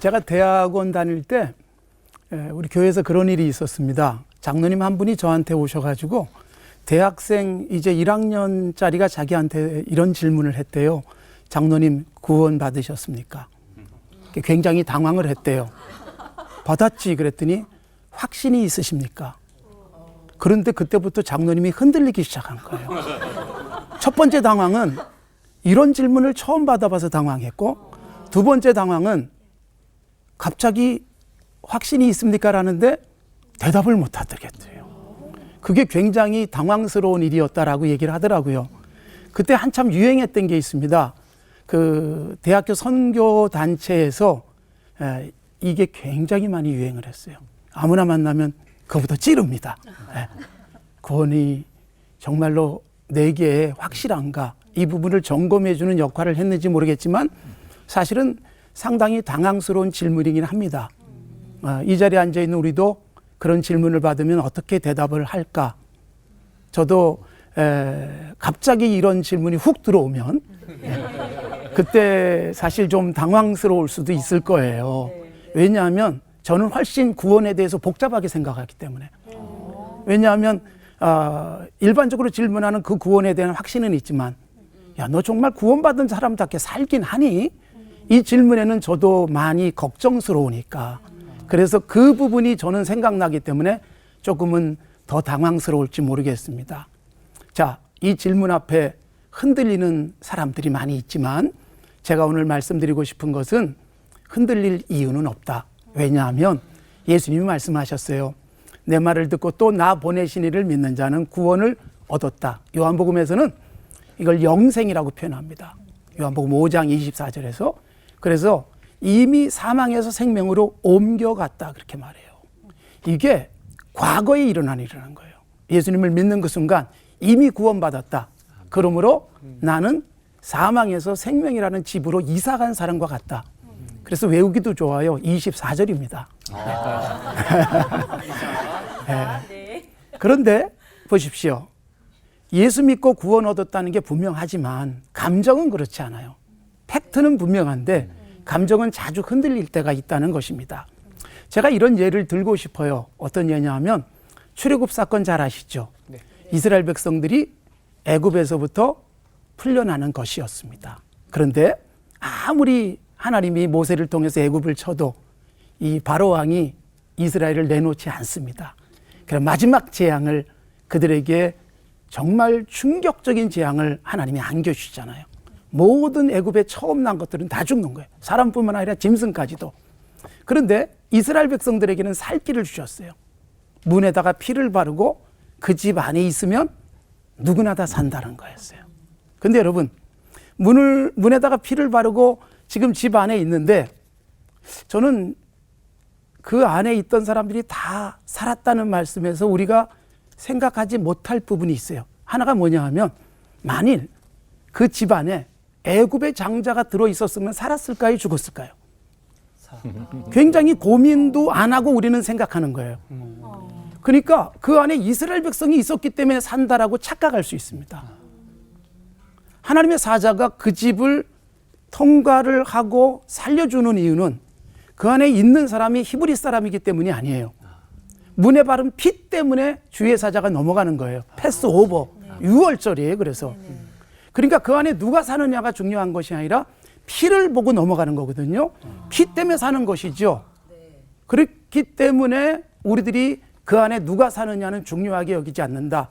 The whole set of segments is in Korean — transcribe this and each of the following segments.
제가 대학원 다닐 때 에, 우리 교회에서 그런 일이 있었습니다. 장로님 한 분이 저한테 오셔가지고 대학생 이제 1학년짜리가 자기한테 이런 질문을 했대요. 장로님 구원 받으셨습니까? 굉장히 당황을 했대요. 받았지 그랬더니 확신이 있으십니까? 그런데 그때부터 장로님이 흔들리기 시작한 거예요. 첫 번째 당황은 이런 질문을 처음 받아봐서 당황했고 두 번째 당황은 갑자기 확신이 있습니까? 라는데 대답을 못 하더겠대요. 그게 굉장히 당황스러운 일이었다라고 얘기를 하더라고요. 그때 한참 유행했던 게 있습니다. 그 대학교 선교 단체에서 에, 이게 굉장히 많이 유행을 했어요. 아무나 만나면 그거부터 찌릅니다. 예. 구원이 정말로 내게 확실한가 이 부분을 점검해 주는 역할을 했는지 모르겠지만 사실은 상당히 당황스러운 질문이긴 합니다. 어, 이 자리에 앉아 있는 우리도 그런 질문을 받으면 어떻게 대답을 할까? 저도 에, 갑자기 이런 질문이 훅 들어오면 그때 사실 좀 당황스러울 수도 있을 거예요. 왜냐하면 저는 훨씬 구원에 대해서 복잡하게 생각하기 때문에. 왜냐하면 어, 일반적으로 질문하는 그 구원에 대한 확신은 있지만 야, 너 정말 구원받은 사람답게 살긴 하니? 이 질문에는 저도 많이 걱정스러우니까. 그래서 그 부분이 저는 생각나기 때문에 조금은 더 당황스러울지 모르겠습니다. 자, 이 질문 앞에 흔들리는 사람들이 많이 있지만 제가 오늘 말씀드리고 싶은 것은 흔들릴 이유는 없다. 왜냐하면 예수님이 말씀하셨어요. 내 말을 듣고 또 나 보내신 이를 믿는 자는 구원을 얻었다. 요한복음에서는 이걸 영생이라고 표현합니다. 요한복음 5장 24절에서 그래서 이미 사망에서 생명으로 옮겨갔다 그렇게 말해요. 이게 과거에 일어난 일이라는 거예요. 예수님을 믿는 그 순간 이미 구원받았다. 그러므로 나는 사망에서 생명이라는 집으로 이사간 사람과 같다. 그래서 외우기도 좋아요. 24절입니다. 네. 그런데 보십시오. 예수 믿고 구원 얻었다는 게 분명하지만 감정은 그렇지 않아요. 팩트는 분명한데 감정은 자주 흔들릴 때가 있다는 것입니다. 제가 이런 예를 들고 싶어요. 어떤 예냐면 출애굽 사건 잘 아시죠? 이스라엘 백성들이 애굽에서부터 풀려나는 것이었습니다. 그런데 아무리 하나님이 모세를 통해서 애굽을 쳐도 이 바로 왕이 이스라엘을 내놓지 않습니다. 그래서 마지막 재앙을 그들에게 정말 충격적인 재앙을 하나님이 안겨주시잖아요. 모든 애굽에 처음 난 것들은 다 죽는 거예요. 사람뿐만 아니라 짐승까지도. 그런데 이스라엘 백성들에게는 살 길을 주셨어요. 문에다가 피를 바르고 그 집 안에 있으면 누구나 다 산다는 거였어요. 근데 여러분, 문을, 문에다가 피를 바르고 지금 집 안에 있는데 저는 그 안에 있던 사람들이 다 살았다는 말씀에서 우리가 생각하지 못할 부분이 있어요. 하나가 뭐냐 하면 만일 그 집 안에 애굽의 장자가 들어 있었으면 살았을까요, 죽었을까요? 굉장히 고민도 안 하고 우리는 생각하는 거예요. 그러니까 그 안에 이스라엘 백성이 있었기 때문에 산다라고 착각할 수 있습니다. 하나님의 사자가 그 집을 통과를 하고 살려주는 이유는 그 안에 있는 사람이 히브리 사람이기 때문이 아니에요. 문에 바른 피 때문에 주의 사자가 넘어가는 거예요. 패스 오버. 6월절이에요. 그래서. 그러니까 그 안에 누가 사느냐가 중요한 것이 아니라 피를 보고 넘어가는 거거든요. 피 때문에 사는 것이죠. 그렇기 때문에 우리들이 그 안에 누가 사느냐는 중요하게 여기지 않는다.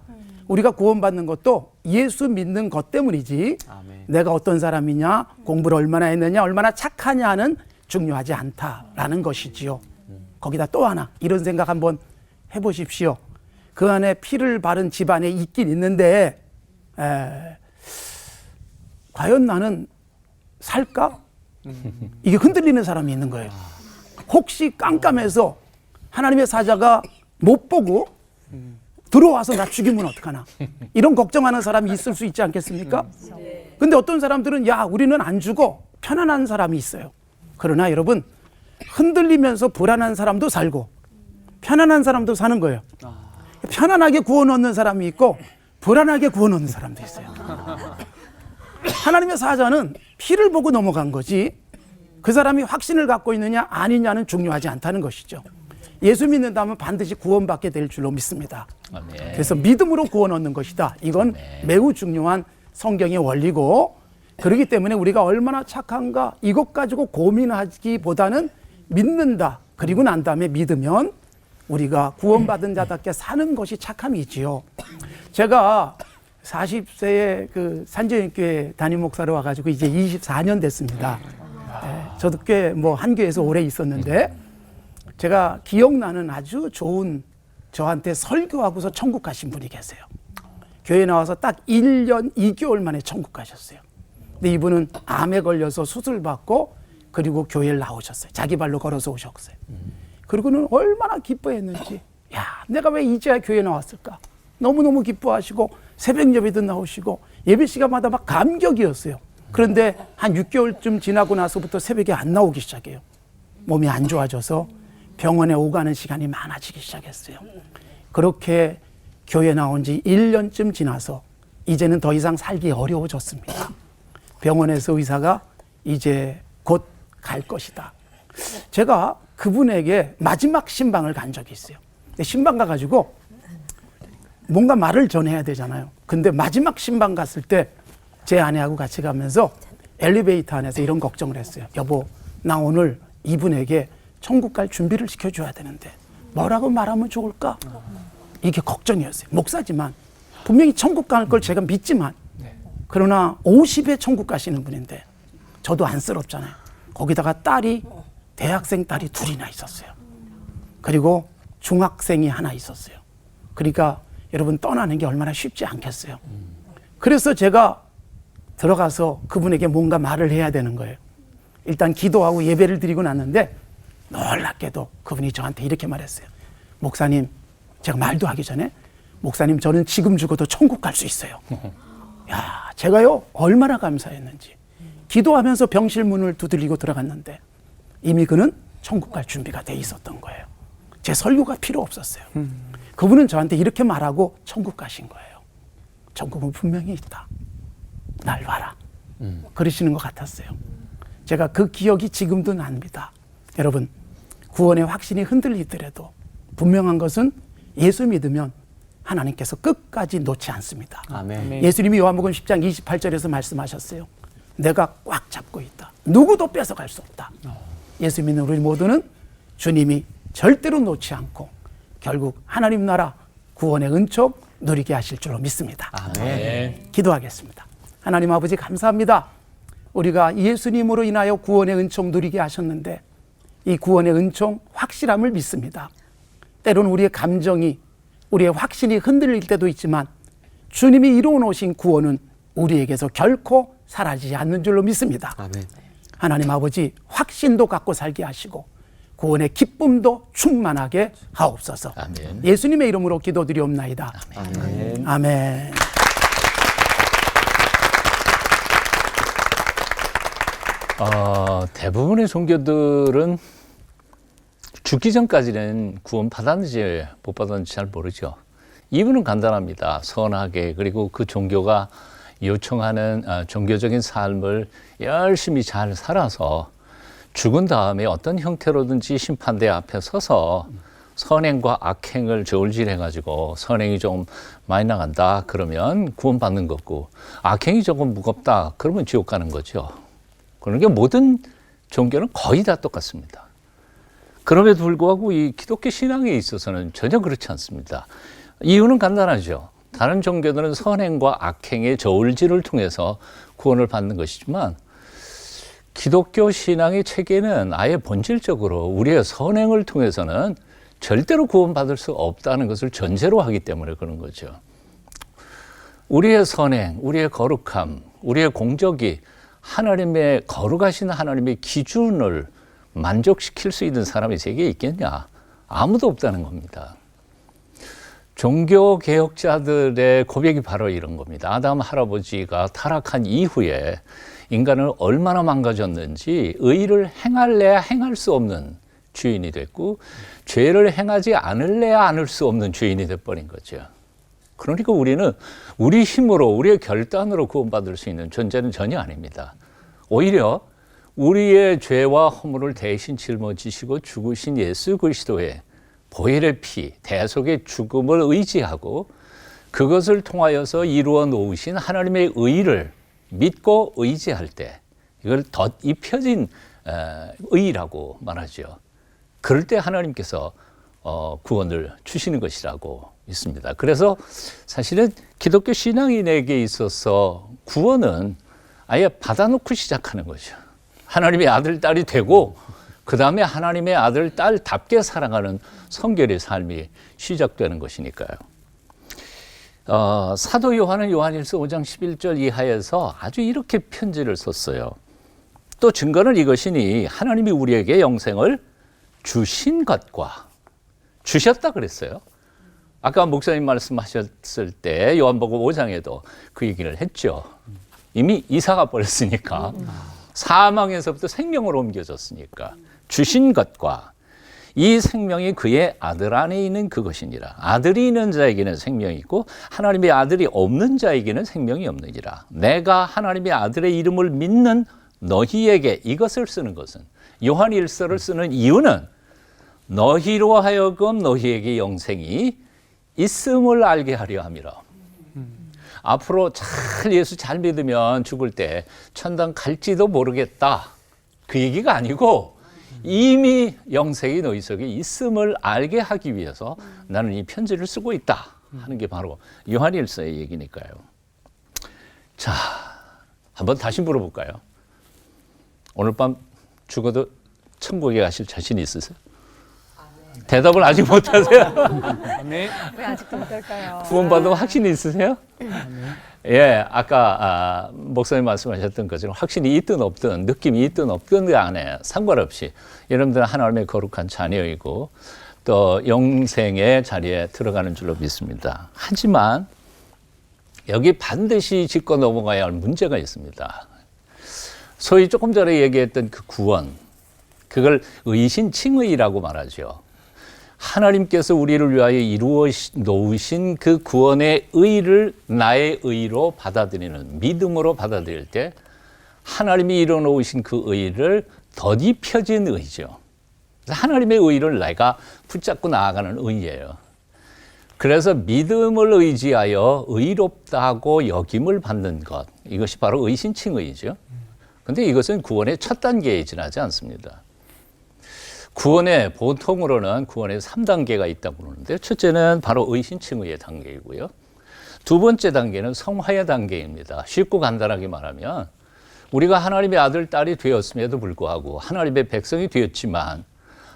우리가 구원받는 것도 예수 믿는 것 때문이지 아멘. 내가 어떤 사람이냐, 공부를 얼마나 했느냐, 얼마나 착하냐는 중요하지 않다라는 것이지요. 거기다 또 하나 이런 생각 한번 해보십시오. 그 안에 피를 바른 집안에 있긴 있는데 에, 과연 나는 살까? 이게 흔들리는 사람이 있는 거예요. 혹시 깜깜해서 하나님의 사자가 못 보고 들어와서 나 죽이면 어떡하나. 이런 걱정하는 사람이 있을 수 있지 않겠습니까? 근데 어떤 사람들은 야, 우리는 안 죽어. 편안한 사람이 있어요. 그러나 여러분, 흔들리면서 불안한 사람도 살고, 편안한 사람도 사는 거예요. 편안하게 구원 얻는 사람이 있고, 불안하게 구원 얻는 사람도 있어요. 하나님의 사자는 피를 보고 넘어간 거지, 그 사람이 확신을 갖고 있느냐 아니냐는 중요하지 않다는 것이죠. 예수 믿는다면 반드시 구원받게 될 줄로 믿습니다. 아멘. 그래서 믿음으로 구원 얻는 것이다. 이건 매우 중요한 성경의 원리고 그렇기 때문에 우리가 얼마나 착한가 이것 가지고 고민하기보다는 믿는다. 그리고 난 다음에 믿으면 우리가 구원받은 자답게 사는 것이 착함이지요. 제가 40세에 그 산재인교회 담임 목사로 와가지고 이제 24년 됐습니다. 예, 저도 꽤 뭐 한 교회에서 오래 있었는데 제가 기억나는 아주 좋은 저한테 설교하고서 천국 가신 분이 계세요. 교회 나와서 딱 1년 2개월 만에 천국 가셨어요. 근데 이분은 암에 걸려서 수술 받고 그리고 교회를 나오셨어요. 자기 발로 걸어서 오셨어요. 그리고는 얼마나 기뻐했는지. 야, 내가 왜 이제야 교회 나왔을까? 너무너무 기뻐하시고 새벽 예배도 나오시고 예배 시간마다 막 감격이었어요. 그런데 한 6개월쯤 지나고 나서부터 새벽에 안 나오기 시작해요. 몸이 안 좋아져서 병원에 오가는 시간이 많아지기 시작했어요. 그렇게 교회 나온 지 1년쯤 지나서 이제는 더 이상 살기 어려워졌습니다. 병원에서 의사가 이제 곧 갈 것이다. 제가 그분에게 마지막 신방을 간 적이 있어요. 신방 가가지고 뭔가 말을 전해야 되잖아요. 근데 마지막 신방 갔을 때 제 아내하고 같이 가면서 엘리베이터 안에서 이런 걱정을 했어요. 여보, 나 오늘 이분에게 천국 갈 준비를 시켜줘야 되는데 뭐라고 말하면 좋을까? 이게 걱정이었어요. 목사지만 분명히 천국 갈 걸 제가 믿지만 그러나 50에 천국 가시는 분인데 저도 안쓰럽잖아요. 거기다가 딸이 대학생 딸이 둘이나 있었어요. 그리고 중학생이 하나 있었어요. 그러니까 여러분 떠나는 게 얼마나 쉽지 않겠어요. 그래서 제가 들어가서 그분에게 뭔가 말을 해야 되는 거예요. 일단 기도하고 예배를 드리고 났는데 놀랍게도 그분이 저한테 이렇게 말했어요. 목사님, 제가 말도 하기 전에 목사님 저는 지금 죽어도 천국 갈 수 있어요. 야, 제가요 얼마나 감사했는지. 기도하면서 병실 문을 두드리고 들어갔는데 이미 그는 천국 갈 준비가 돼 있었던 거예요. 제 설교가 필요 없었어요. 그분은 저한테 이렇게 말하고 천국 가신 거예요. 천국은 분명히 있다. 날 봐라. 그러시는 것 같았어요. 제가 그 기억이 지금도 납니다. 여러분, 구원의 확신이 흔들리더라도 분명한 것은 예수 믿으면 하나님께서 끝까지 놓지 않습니다. 아멘. 예수님이 요한복음 10장 28절에서 말씀하셨어요. 내가 꽉 잡고 있다. 누구도 뺏어갈 수 없다. 예수 믿는 우리 모두는 주님이 절대로 놓지 않고 결국 하나님 나라 구원의 은총 누리게 하실 줄로 믿습니다. 아멘. 기도하겠습니다. 하나님 아버지 감사합니다. 우리가 예수님으로 인하여 구원의 은총 누리게 하셨는데 이 구원의 은총 확실함을 믿습니다. 때로는 우리의 감정이 우리의 확신이 흔들릴 때도 있지만 주님이 이루어 놓으신 구원은 우리에게서 결코 사라지지 않는 줄로 믿습니다. 아멘. 하나님 아버지 확신도 갖고 살게 하시고 구원의 기쁨도 충만하게 하옵소서. 아멘. 예수님의 이름으로 기도드리옵나이다. 아멘. 아멘. 어, 대부분의 종교들은 죽기 전까지는 구원 받았는지 못 받았는지 잘 모르죠. 이유는 간단합니다. 선하게 그리고 그 종교가 요청하는 아, 종교적인 삶을 열심히 잘 살아서 죽은 다음에 어떤 형태로든지 심판대 앞에 서서 선행과 악행을 저울질해 가지고 선행이 좀 많이 나간다 그러면 구원받는 거고 악행이 조금 무겁다 그러면 지옥 가는 거죠. 그러니까 모든 종교는 거의 다 똑같습니다. 그럼에도 불구하고 이 기독교 신앙에 있어서는 전혀 그렇지 않습니다. 이유는 간단하죠. 다른 종교들은 선행과 악행의 저울질을 통해서 구원을 받는 것이지만 기독교 신앙의 체계는 아예 본질적으로 우리의 선행을 통해서는 절대로 구원받을 수 없다는 것을 전제로 하기 때문에 그런 거죠. 우리의 선행, 우리의 거룩함, 우리의 공적이 하나님의 거룩하신 하나님의 기준을 만족시킬 수 있는 사람이 세계에 있겠냐? 아무도 없다는 겁니다. 종교 개혁자들의 고백이 바로 이런 겁니다. 아담 할아버지가 타락한 이후에 인간을 얼마나 망가졌는지 의를 행할래야 행할 수 없는 주인이 됐고 죄를 행하지 않을래야 않을 수 없는 주인이 돼버린 거죠. 그러니까 우리는 우리 힘으로 우리의 결단으로 구원받을 수 있는 존재는 전혀 아닙니다. 오히려 우리의 죄와 허물을 대신 짊어지시고 죽으신 예수 그리스도의 보혈의 피, 대속의 죽음을 의지하고 그것을 통하여서 이루어 놓으신 하나님의 의를 믿고 의지할 때 이걸 덧 입혀진 에, 의라고 말하죠. 그럴 때 하나님께서 어, 구원을 주시는 것이라고 믿습니다. 그래서 사실은 기독교 신앙인에게 있어서 구원은 아예 받아놓고 시작하는 거죠. 하나님의 아들, 딸이 되고, 그 다음에 하나님의 아들, 딸답게 살아가는 성결의 삶이 시작되는 것이니까요. 어, 사도 요한은 요한일서 5장 11절 이하에서 아주 이렇게 편지를 썼어요. 또 증거는 이것이니 하나님이 우리에게 영생을 주신 것과 주셨다 그랬어요. 아까 목사님 말씀하셨을 때 요한복음 5장에도 그 얘기를 했죠. 이미 이사가 버렸으니까 사망에서부터 생명으로 옮겨졌으니까 주신 것과 이 생명이 그의 아들 안에 있는 그것이니라. 아들이 있는 자에게는 생명이 있고 하나님의 아들이 없는 자에게는 생명이 없느니라. 내가 하나님의 아들의 이름을 믿는 너희에게 이것을 쓰는 것은 요한 일서를 쓰는 이유는 너희로 하여금 너희에게 영생이 있음을 알게 하려 함이라. 앞으로 잘 예수 잘 믿으면 죽을 때 천당 갈지도 모르겠다. 그 얘기가 아니고 이미 너희 속에 있음을 알게 하기 위해서 나는 이 편지를 쓰고 있다 하는 게 바로 요한일서의 얘기니까요. 자, 한번 다시 물어볼까요? 오늘 밤 죽어도 천국에 가실 자신 있으세요? 대답을 아직 못하세요? 아멘. 왜 아직도 못할까요? 구원받은 확신이 있으세요? 예, 아까 아, 목사님 말씀하셨던 것처럼 확신이 있든 없든 느낌이 있든 없든 간에 상관없이 여러분들은 하나님의 거룩한 자녀이고 또 영생의 자리에 들어가는 줄로 믿습니다. 하지만 여기 반드시 짚고 넘어가야 할 문제가 있습니다. 소위 조금 전에 얘기했던 그 구원, 그걸 의신칭의라고 말하죠. 하나님께서 우리를 위하여 이루어 놓으신 그 구원의 의를 나의 의로 받아들이는 믿음으로 받아들일 때 하나님이 이루어 놓으신 그 의를 덧입혀진 의죠. 하나님의 의를 내가 붙잡고 나아가는 의예요. 그래서 믿음을 의지하여 의롭다고 여김을 받는 것 이것이 바로 의신칭의죠. 근데 이것은 구원의 첫 단계에 지나지 않습니다. 구원의 보통으로는 구원의 3단계가 있다고 그러는데 첫째는 바로 의신칭의의 단계이고요. 두 번째 단계는 성화의 단계입니다. 쉽고 간단하게 말하면 우리가 하나님의 아들, 딸이 되었음에도 불구하고 하나님의 백성이 되었지만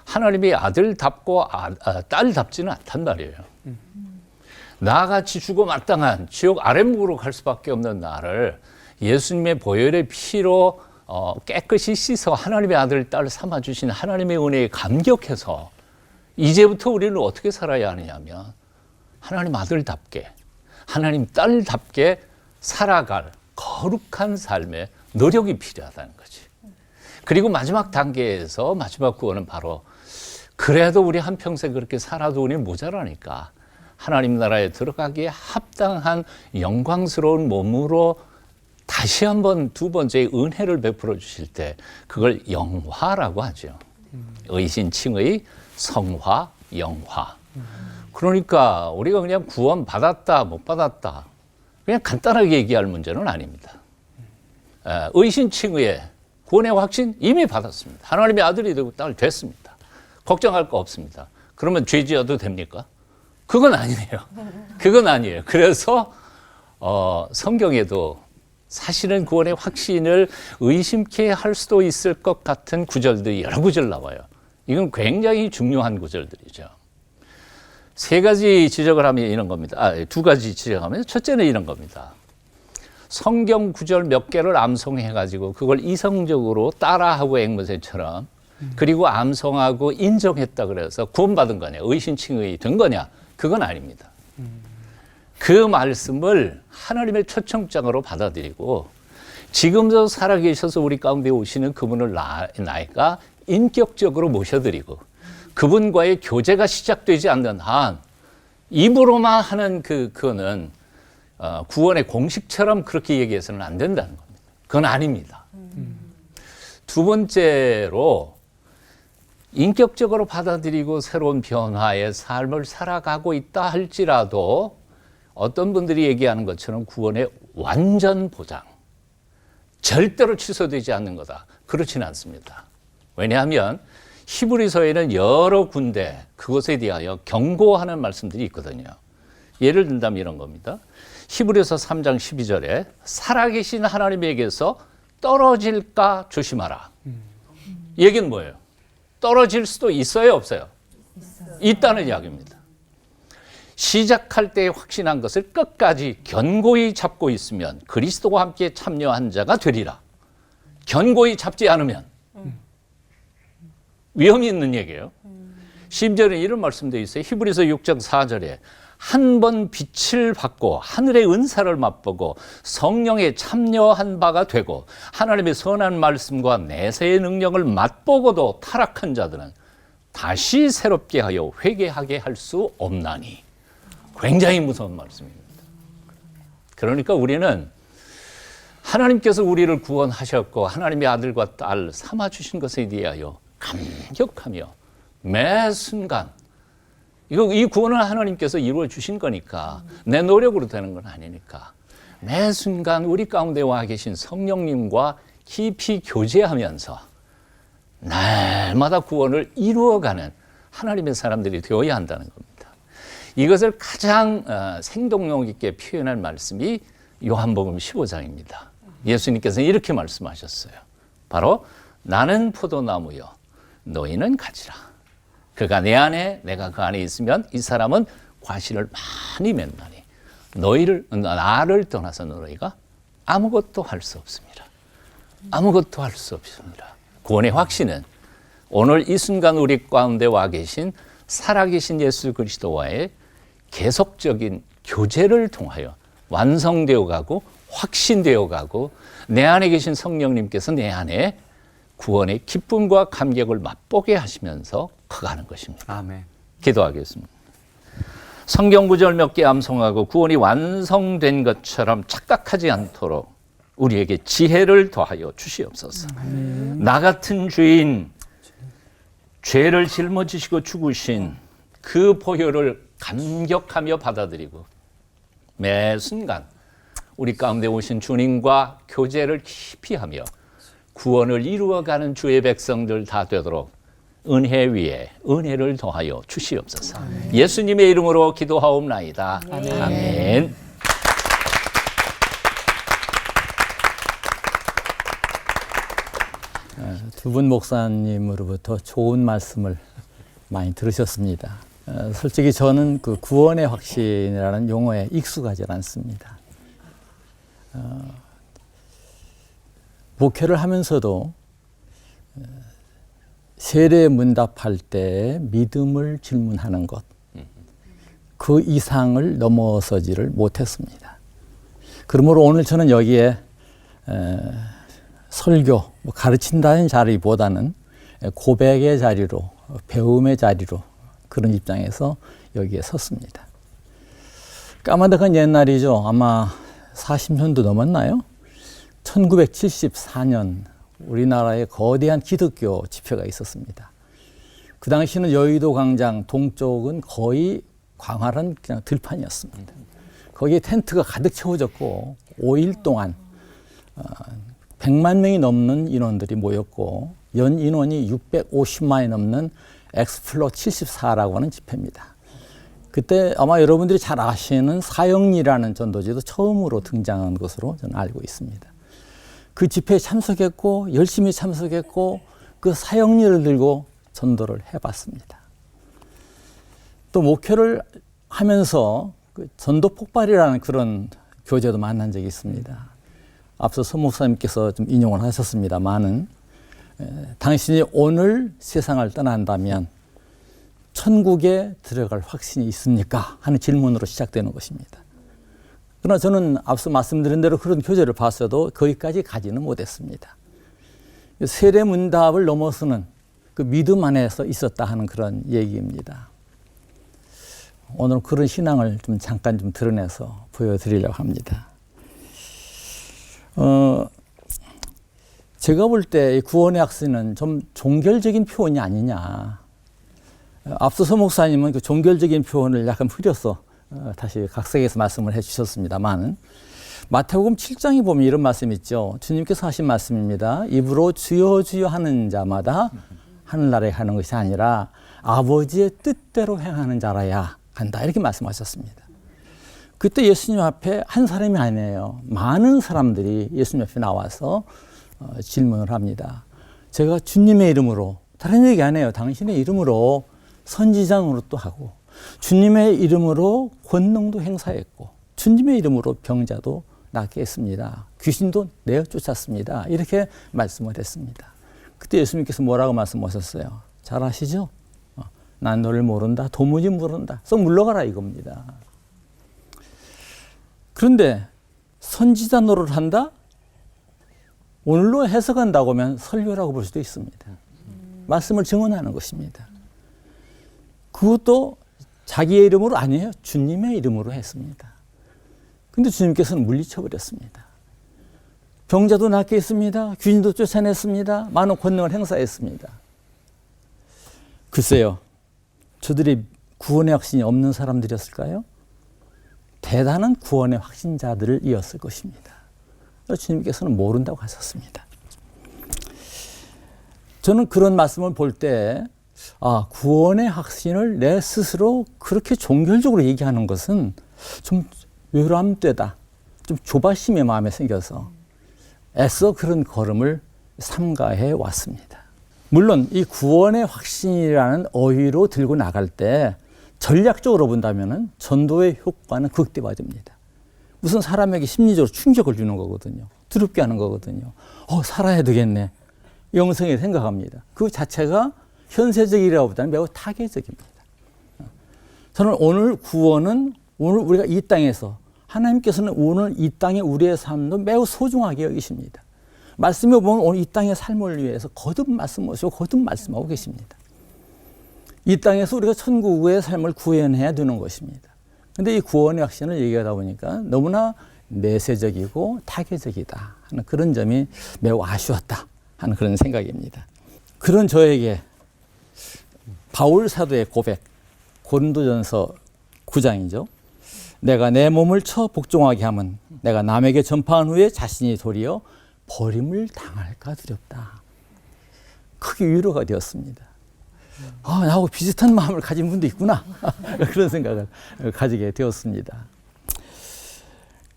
하나님의 아들답고 아, 아, 딸답지는 않단 말이에요. 나같이 죽어 마땅한 지옥 아랫목으로 갈 수밖에 없는 나를 예수님의 보혈의 피로 어, 깨끗이 씻어 하나님의 아들, 딸 삼아주신 하나님의 은혜에 감격해서 이제부터 우리는 어떻게 살아야 하느냐면 하나님 아들답게, 하나님 딸답게 살아갈 거룩한 삶의 노력이 필요하다는 거지. 그리고 마지막 단계에서 마지막 구원은 바로 그래도 우리 한평생 그렇게 살아도 우리 모자라니까 하나님 나라에 들어가기에 합당한 영광스러운 몸으로 다시 한번 두 번째 은혜를 베풀어 주실 때 그걸 영화라고 하죠. 의신칭의 성화, 영화. 그러니까 우리가 그냥 구원 받았다, 못 받았다. 그냥 간단하게 얘기할 문제는 아닙니다. 에, 의신칭의의 구원의 확신 이미 받았습니다. 하나님의 아들이 되고 딸 됐습니다. 걱정할 거 없습니다. 그러면 죄 지어도 됩니까? 그건 아니에요. 그건 아니에요. 그래서 어, 성경에도 사실은 구원의 확신을 의심케 할 수도 있을 것 같은 구절들이 여러 구절 나와요. 이건 굉장히 중요한 구절들이죠. 세 가지 지적을 하면 이런 겁니다. 아, 두 가지 지적하면 첫째는 이런 겁니다. 성경 구절 몇 개를 암송해 가지고 그걸 이성적으로 따라하고 앵무새처럼 그리고 암송하고 인정했다 그래서 구원받은 거냐, 의신칭의 된 거냐, 그건 아닙니다. 그 말씀을 하나님의 초청장으로 받아들이고 지금도 살아계셔서 우리 가운데 오시는 그분을 나, 나이가 인격적으로 모셔드리고 그분과의 교제가 시작되지 않는 한 입으로만 하는 그 그거는 어, 구원의 공식처럼 그렇게 얘기해서는 안 된다는 겁니다. 그건 아닙니다. 두 번째로 인격적으로 받아들이고 새로운 변화의 삶을 살아가고 있다 할지라도 어떤 분들이 얘기하는 것처럼 구원의 완전 보장, 절대로 취소되지 않는 거다. 그렇지는 않습니다. 왜냐하면 히브리서에는 여러 군데 그것에 대하여 경고하는 말씀들이 있거든요. 예를 든다면 이런 겁니다. 히브리서 3장 12절에 살아계신 하나님에게서 떨어질까 조심하라. 얘기는 뭐예요? 떨어질 수도 있어요, 없어요? 있다는 이야기입니다. 시작할 때 확신한 것을 끝까지 견고히 잡고 있으면 그리스도와 함께 참여한 자가 되리라. 견고히 잡지 않으면 위험이 있는 얘기예요. 심지어는 이런 말씀도 있어요. 히브리서 6장 4절에 한 번 빛을 받고 하늘의 은사를 맛보고 성령에 참여한 바가 되고 하나님의 선한 말씀과 내세의 능력을 맛보고도 타락한 자들은 다시 새롭게 하여 회개하게 할 수 없나니 굉장히 무서운 말씀입니다. 그러니까 우리는 하나님께서 우리를 구원하셨고 하나님의 아들과 딸 삼아 주신 것에 대하여 감격하며 매 순간 이거 이 구원은 하나님께서 이루어 주신 거니까 내 노력으로 되는 건 아니니까 매 순간 우리 가운데 와 계신 성령님과 깊이 교제하면서 날마다 구원을 이루어가는 하나님의 사람들이 되어야 한다는 겁니다. 이것을 가장 어, 생동력 있게 표현한 말씀이 요한복음 15장입니다. 예수님께서는 이렇게 말씀하셨어요. 바로 나는 포도나무요 너희는 가지라. 그가 내 안에 내가 그 안에 있으면 이 사람은 과실을 많이 맺나니 너희를 나를 떠나서 너희가 아무것도 할 수 없습니다. 아무것도 할 수 없습니다. 구원의 확신은 오늘 이 순간 우리 가운데 와 계신 살아계신 예수 그리스도와의 계속적인 교제를 통하여 완성되어 가고 확신되어 가고 내 안에 계신 성령님께서 내 안에 구원의 기쁨과 감격을 맛보게 하시면서 커가는 것입니다. 아멘. 기도하겠습니다. 성경 구절 몇 개 암송하고 구원이 완성된 것처럼 착각하지 않도록 우리에게 지혜를 더하여 주시옵소서. 나 같은 죄인, 죄를 짊어지시고 죽으신 그 보혈을 감격하며 받아들이고 매 순간 우리 가운데 오신 주님과 교제를 깊이 하며 구원을 이루어가는 주의 백성들 다 되도록 은혜 위에 은혜를 더하여 주시옵소서. 예수님의 이름으로 기도하옵나이다. 아멘. 두분 목사님으로부터 좋은 말씀을 많이 들으셨습니다. 어, 솔직히 저는 그 구원의 확신이라는 용어에 익숙하지 않습니다. 어, 목회를 하면서도 어, 세례 문답할 때 믿음을 질문하는 것, 그 이상을 넘어서지를 못했습니다. 그러므로 오늘 저는 여기에 에, 설교, 뭐 가르친다는 자리보다는 고백의 자리로, 배움의 자리로 그런 입장에서 여기에 섰습니다. 까마득한 옛날이죠. 아마 40년도 넘었나요? 1974년 우리나라에 거대한 기독교 집회가 있었습니다. 그 당시는 여의도 광장 동쪽은 거의 광활한 그냥 들판이었습니다. 거기에 텐트가 가득 채워졌고 5일 동안 어, 100만 명이 넘는 인원들이 모였고 연 인원이 650만이 넘는 엑스플로 74라고 하는 집회입니다. 그때 아마 여러분들이 잘 아시는 사형리라는 전도지도 처음으로 등장한 것으로 저는 알고 있습니다. 그 집회에 참석했고 열심히 참석했고 그 사형리를 들고 전도를 해봤습니다. 또 목회를 하면서 그 전도 폭발이라는 그런 교제도 만난 적이 있습니다. 앞서 서 목사님께서 좀 인용을 하셨습니다만은 당신이 오늘 세상을 떠난다면 천국에 들어갈 확신이 있습니까? 하는 질문으로 시작되는 것입니다. 그러나 저는 앞서 말씀드린 대로 그런 교제를 봤어도 거기까지 가지는 못했습니다. 세례 문답을 넘어서는 그 믿음 안에서 있었다 하는 그런 얘기입니다. 오늘 그런 신앙을 좀 잠깐 좀 드러내서 보여드리려고 합니다. 어, 제가 볼 때 구원의 학생은 좀 종결적인 표현이 아니냐. 어, 앞서서 목사님은 그 종결적인 표현을 약간 흐려서 어, 다시 각색해서 말씀을 해 주셨습니다만 마태복음 7장에 보면 이런 말씀 있죠. 주님께서 하신 말씀입니다. 입으로 주여 주여 하는 자마다 하늘나라에 가는 것이 아니라 아버지의 뜻대로 행하는 자라야 간다. 이렇게 말씀하셨습니다. 그때 예수님 앞에 한 사람이 아니에요. 많은 사람들이 예수님 앞에 나와서 어, 질문을 합니다. 제가 주님의 이름으로 다른 얘기 안 해요. 당신의 이름으로 선지자 노릇도 하고 주님의 이름으로 권능도 행사했고 주님의 이름으로 병자도 낫게 했습니다. 귀신도 내어 쫓았습니다. 이렇게 말씀을 했습니다. 그때 예수님께서 뭐라고 말씀하셨어요? 잘 아시죠? 어, 난 너를 모른다. 도무지 모른다. 썩 물러가라 이겁니다. 그런데 선지자 노릇을 한다? 오늘로 해석한다고 하면 설교라고 볼 수도 있습니다. 말씀을 증언하는 것입니다. 그것도 자기의 이름으로 아니에요. 주님의 이름으로 했습니다. 근데 주님께서는 물리쳐 버렸습니다. 병자도 낫게 했습니다. 귀신도 쫓아냈습니다. 많은 권능을 행사했습니다. 글쎄요. 저들이 구원의 확신이 없는 사람들이었을까요? 대단한 구원의 확신자들을 이었을 것입니다. 주님께서는 모른다고 하셨습니다. 저는 그런 말씀을 볼 때, 아, 구원의 확신을 내 스스로 그렇게 종결적으로 얘기하는 것은 좀 외람되다. 좀 조바심의 마음에 생겨서 애써 그런 걸음을 삼가해 왔습니다. 물론 이 구원의 확신이라는 어휘로 들고 나갈 때 전략적으로 본다면 전도의 효과는 극대화됩니다. 우선 사람에게 심리적으로 충격을 주는 거거든요. 두렵게 하는 거거든요. 어, 살아야 되겠네. 영성에 생각합니다. 그 자체가 현세적이라보다는 매우 타개적입니다. 저는 오늘 구원은 오늘 우리가 이 땅에서 하나님께서는 오늘 이 땅에 우리의 삶도 매우 소중하게 여기십니다. 말씀에 보면 오늘 이 땅의 삶을 위해서 거듭 말씀하시고 거듭 말씀하고 계십니다. 이 땅에서 우리가 천국의 삶을 구현해야 되는 것입니다. 근데 이 구원의 확신을 얘기하다 보니까 너무나 내세적이고 타개적이다 하는 그런 점이 매우 아쉬웠다 하는 그런 생각입니다. 그런 저에게 바울 사도의 고백 고린도전서 9장이죠. 내가 내 몸을 쳐 복종하게 하면 내가 남에게 전파한 후에 자신이 도리어 버림을 당할까 두렵다. 크게 위로가 되었습니다. 아, 나하고 비슷한 마음을 가진 분도 있구나. 그런 생각을 가지게 되었습니다.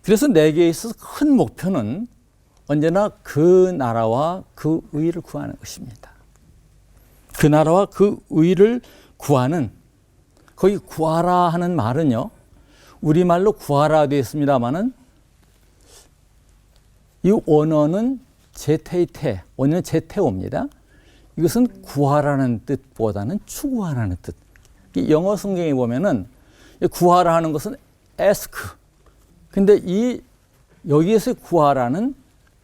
그래서 내게 있어서 큰 목표는 언제나 그 나라와 그 의를 구하는 것입니다. 그 나라와 그 의를 구하는 거기 구하라 하는 말은요. 우리말로 구하라 되어 있습니다만은 이 원어는 제테이테, 원어는 제테오입니다. 이것은 구하라는 뜻보다는 추구하라는 뜻. 이 영어 성경에 보면은 구하라 하는 것은 ask. 근데 이 여기에서 구하라는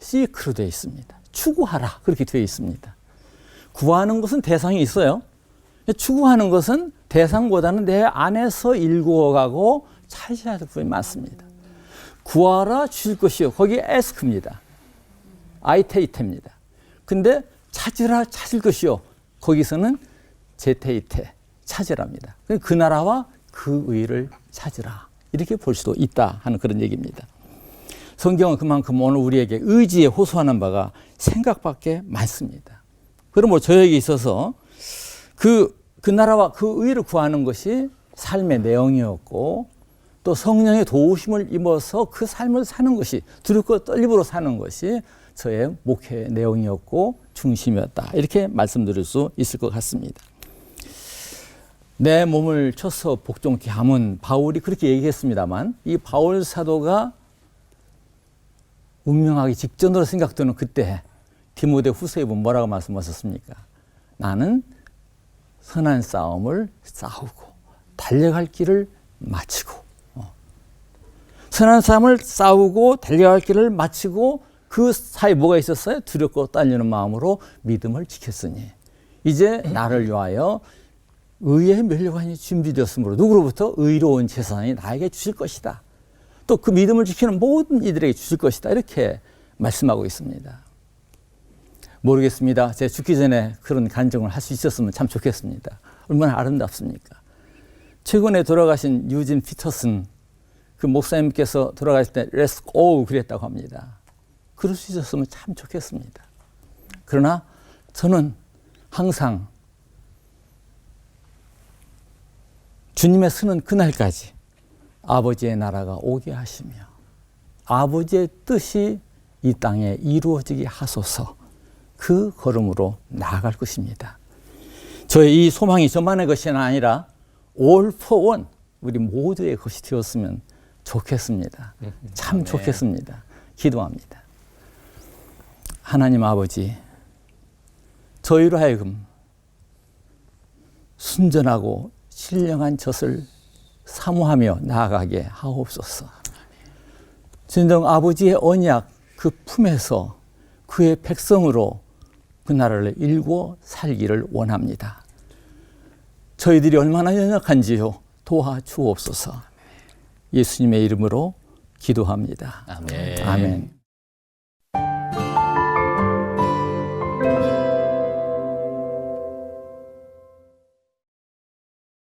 seek로 되어 있습니다. 추구하라 그렇게 되어 있습니다. 구하는 것은 대상이 있어요. 추구하는 것은 대상보다는 내 안에서 일구어가고 차지해야 될 부분이 많습니다. 구하라 주실 것이요. 거기 ask입니다. 아이테이테입니다. 근데 찾으라 찾을 것이요. 거기서는 제테이테 찾으랍니다. 그 나라와 그 의를 찾으라. 이렇게 볼 수도 있다 하는 그런 얘기입니다. 성경은 그만큼 오늘 우리에게 의지에 호소하는 바가 생각밖에 많습니다. 그럼 뭐 저에게 있어서 그, 그 나라와 그 의를 구하는 것이 삶의 내용이었고 또 성령의 도우심을 입어서 그 삶을 사는 것이 두렵고 떨림으로 사는 것이 저의 목회 내용이었고 중심이었다. 이렇게 말씀드릴 수 있을 것 같습니다. 내 몸을 쳐서 복종케 함은 바울이 그렇게 얘기했습니다만 이 바울 사도가 운명하기 직전으로 생각되는 그때 디모데 후서에 보면 뭐라고 말씀하셨습니까? 나는 선한 싸움을 싸우고 달려갈 길을 마치고 어. 선한 싸움을 싸우고 달려갈 길을 마치고 그 사이에 뭐가 있었어요? 두렵고 떨리는 마음으로 믿음을 지켰으니 이제 나를 위하여 의의 멸류관이 준비되었으므로 누구로부터 의로운 재산이 나에게 주실 것이다. 또 그 믿음을 지키는 모든 이들에게 주실 것이다. 이렇게 말씀하고 있습니다. 모르겠습니다. 제 죽기 전에 그런 간증을 할 수 있었으면 참 좋겠습니다. 얼마나 아름답습니까? 최근에 돌아가신 유진 피터슨 그 목사님께서 돌아가실 때 Let's go 그랬다고 합니다. 그럴 수 있었으면 참 좋겠습니다. 그러나 저는 항상 주님의 쓰는 그날까지 아버지의 나라가 오게 하시며 아버지의 뜻이 이 땅에 이루어지게 하소서 그 걸음으로 나아갈 것입니다. 저의 이 소망이 저만의 것이 아니라 all for one 우리 모두의 것이 되었으면 좋겠습니다. 참 좋겠습니다. 기도합니다. 하나님 아버지, 저희로 하여금 순전하고 신령한 젖을 사모하며 나아가게 하옵소서. 진정 아버지의 언약 그 품에서 그의 백성으로 그 나라를 일구어 살기를 원합니다. 저희들이 얼마나 연약한지요 도와주옵소서. 예수님의 이름으로 기도합니다. 아멘. 아멘.